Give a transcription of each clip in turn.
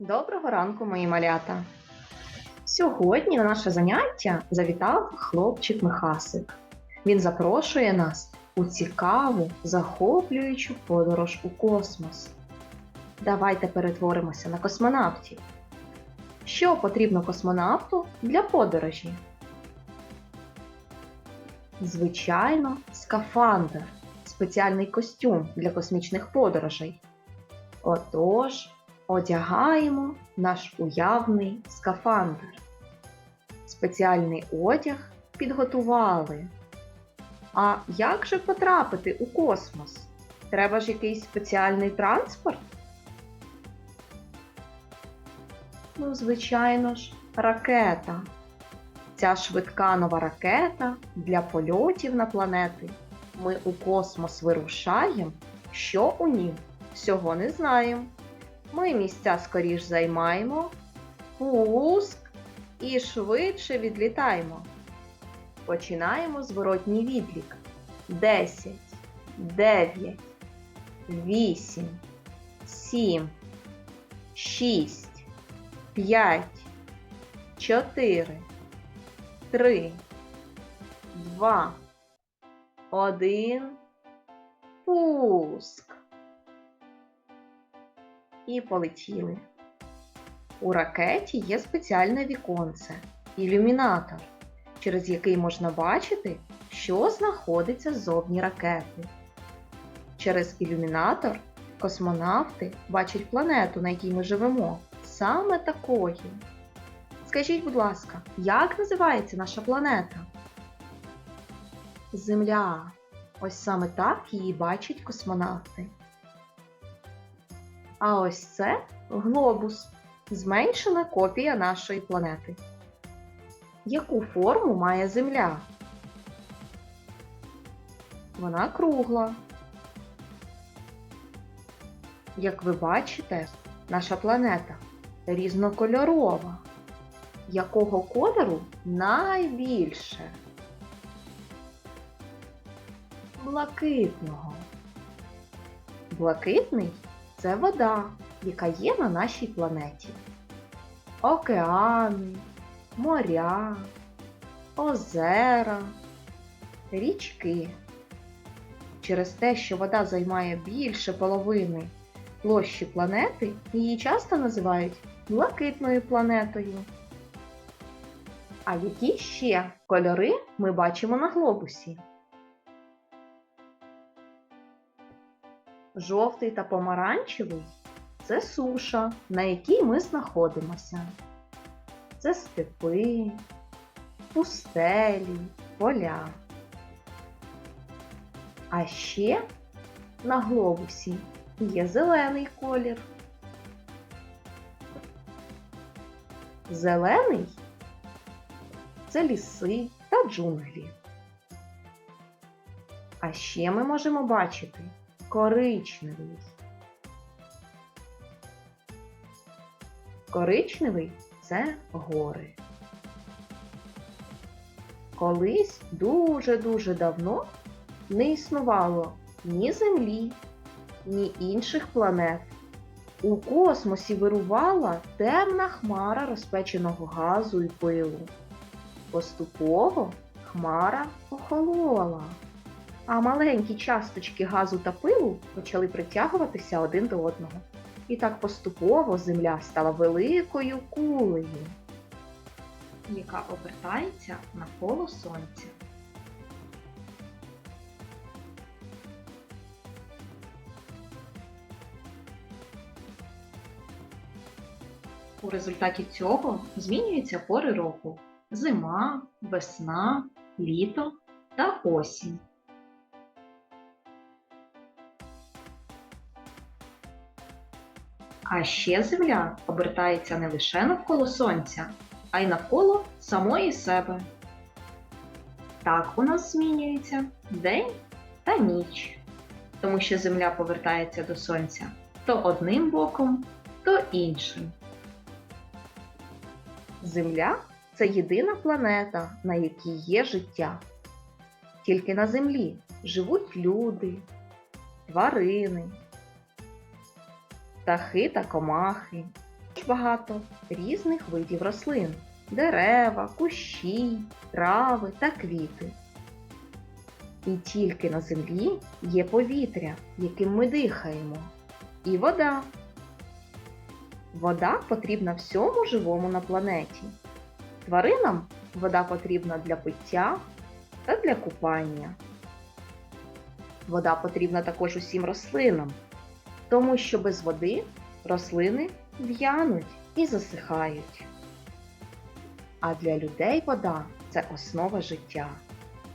Доброго ранку, мої малята! Сьогодні на наше заняття завітав хлопчик Михасик. Він запрошує нас у цікаву, захоплюючу подорож у космос. Давайте перетворимося на космонавтів. Що потрібно космонавту для подорожі? Звичайно, скафандр спеціальний костюм для космічних подорожей. Отож, одягаємо наш уявний скафандр. Спеціальний одяг підготували. А як же потрапити у космос? Треба ж якийсь спеціальний транспорт? Ну, звичайно ж, ракета. Ця швидка нова ракета для польотів на планети. Ми у космос вирушаємо. Що у нім? Всього не знаємо. Ми місця скоріш займаємо, пуск і швидше відлітаємо. Починаємо зворотній відлік. 10, 9, 8, 7, 6, 5, 4, 3, 2, 1. Пуск. І полетіли. У ракеті є спеціальне віконце ілюмінатор, через який можна бачити, що знаходиться ззовні ракети. Через ілюмінатор космонавти бачать планету, на якій ми живемо, саме такою. Скажіть, будь ласка, як називається наша планета? Земля. Ось саме так її бачать космонавти. А ось це глобус, зменшена копія нашої планети. Яку форму має Земля? Вона кругла. Як ви бачите, наша планета різнокольорова. Якого кольору найбільше? Блакитного. Блакитний це вода, яка є на нашій планеті. Океани, моря, озера, річки. Через те, що вода займає більше половини площі планети, її часто називають блакитною планетою. А які ще кольори ми бачимо на глобусі? Жовтий та помаранчевий це суша, на якій ми знаходимося. Це степи, пустелі, поля. А ще на глобусі є зелений колір. Зелений це ліси та джунглі. А ще ми можемо бачити коричневий. Коричневий це гори. Колись дуже-дуже давно не існувало ні Землі, ні інших планет. У космосі вирувала темна хмара розпеченого газу і пилу. Поступово хмара охолола а маленькі часточки газу та пилу почали притягуватися один до одного. І так поступово Земля стала великою кулею, яка обертається навколо Сонця. У результаті цього змінюються пори року: зима, весна, літо та осінь. А ще Земля обертається не лише навколо Сонця, а й навколо самої себе. Так у нас змінюється день та ніч, тому що Земля повертається до Сонця то одним боком, то іншим. Земля це єдина планета, на якій є життя. Тільки на Землі живуть люди, тварини, птахи та комахи, багато різних видів рослин: дерева, кущі, трави та квіти. І тільки на землі є повітря, яким ми дихаємо, і вода. Вода потрібна всьому живому на планеті. Тваринам вода потрібна для пиття та для купання. Вода потрібна також усім рослинам, тому що без води рослини в'януть і засихають. А для людей вода це основа життя.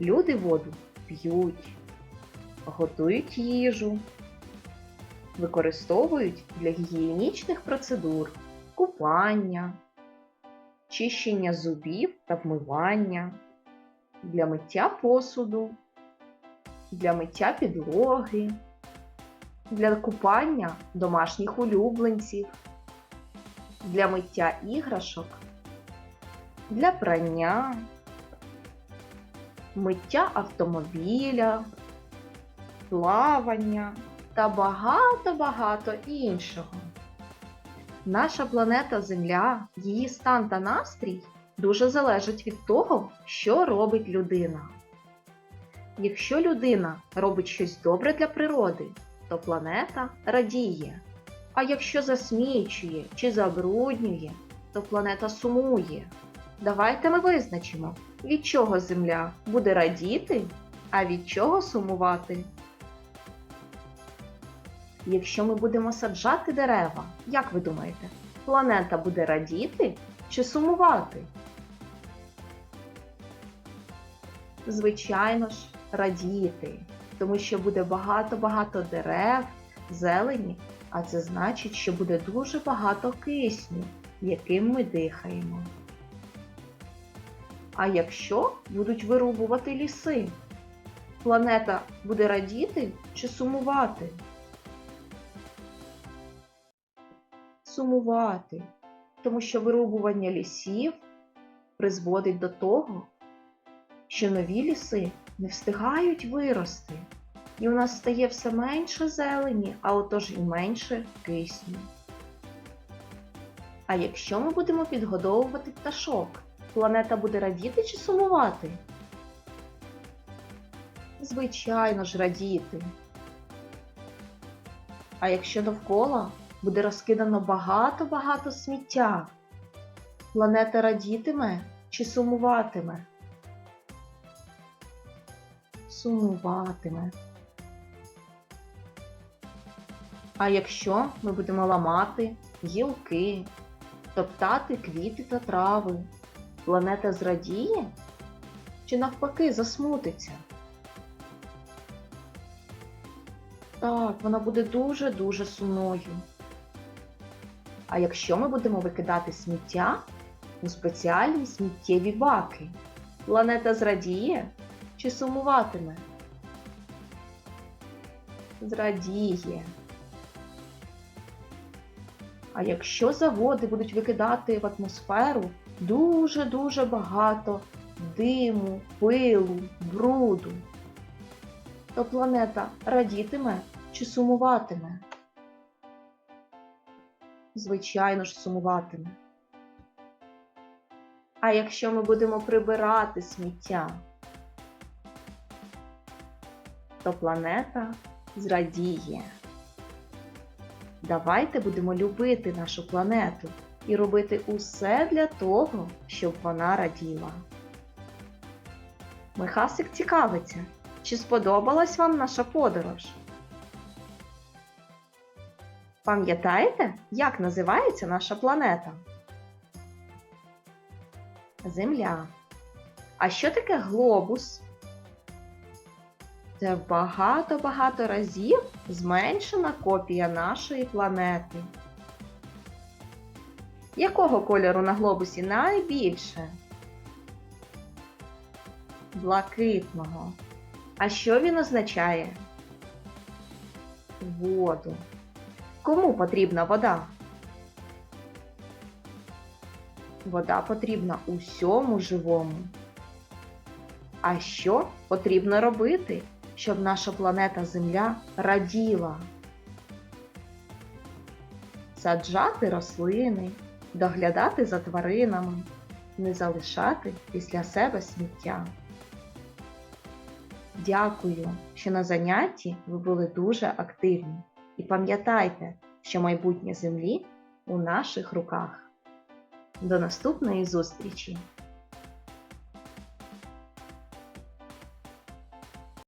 Люди воду п'ють, готують їжу, використовують для гігієнічних процедур, купання, чищення зубів та вмивання, для миття посуду, для миття підлоги, для купання домашніх улюбленців, для миття іграшок, для прання, миття автомобіля, плавання та багато-багато іншого. Наша планета Земля, її стан та настрій дуже залежать від того, що робить людина. Якщо людина робить щось добре для природи, то планета радіє. А якщо засмічує чи забруднює, то планета сумує. Давайте ми визначимо, від чого Земля буде радіти, а від чого сумувати. Якщо ми будемо саджати дерева, як ви думаєте, планета буде радіти чи сумувати? Звичайно ж, радіти, тому що буде багато-багато дерев, зелені, а це значить, що буде дуже багато кисню, яким ми дихаємо. А якщо будуть вирубувати ліси, планета буде радіти чи сумувати? Сумувати, тому що вирубування лісів призводить до того, що нові ліси не встигають вирости, і у нас стає все менше зелені, а отож і менше кисню. А якщо ми будемо підгодовувати пташок, планета буде радіти чи сумувати? Звичайно ж, радіти. А якщо довкола буде розкидано багато-багато сміття, планета радітиме чи сумуватиме? Сумуватиме. А якщо ми будемо ламати гілки, топтати квіти та трави, планета зрадіє чи навпаки засмутиться? Так, вона буде дуже-дуже сумною. А якщо ми будемо викидати сміття у спеціальні сміттєві баки, планета зрадіє чи сумуватиме? Зрадіє. А якщо заводи будуть викидати в атмосферу дуже-дуже багато диму, пилу, бруду, то планета радітиме чи сумуватиме? Звичайно ж, сумуватиме. А якщо ми будемо прибирати сміття, то планета зрадіє. Давайте будемо любити нашу планету і робити усе для того, щоб вона раділа. Михасик цікавиться, чи сподобалась вам наша подорож? Пам'ятаєте, як називається наша планета? Земля. А що таке глобус? Це багато-багато разів зменшена копія нашої планети. Якого кольору на глобусі найбільше? Блакитного. А що він означає? Воду. Кому потрібна вода? Вода потрібна усьому живому. А що потрібно робити, щоб наша планета Земля раділа? саджати рослини, доглядати за тваринами, не залишати після себе сміття. Дякую, що на занятті ви були дуже активні. І пам'ятайте, що майбутнє землі у наших руках. До наступної зустрічі!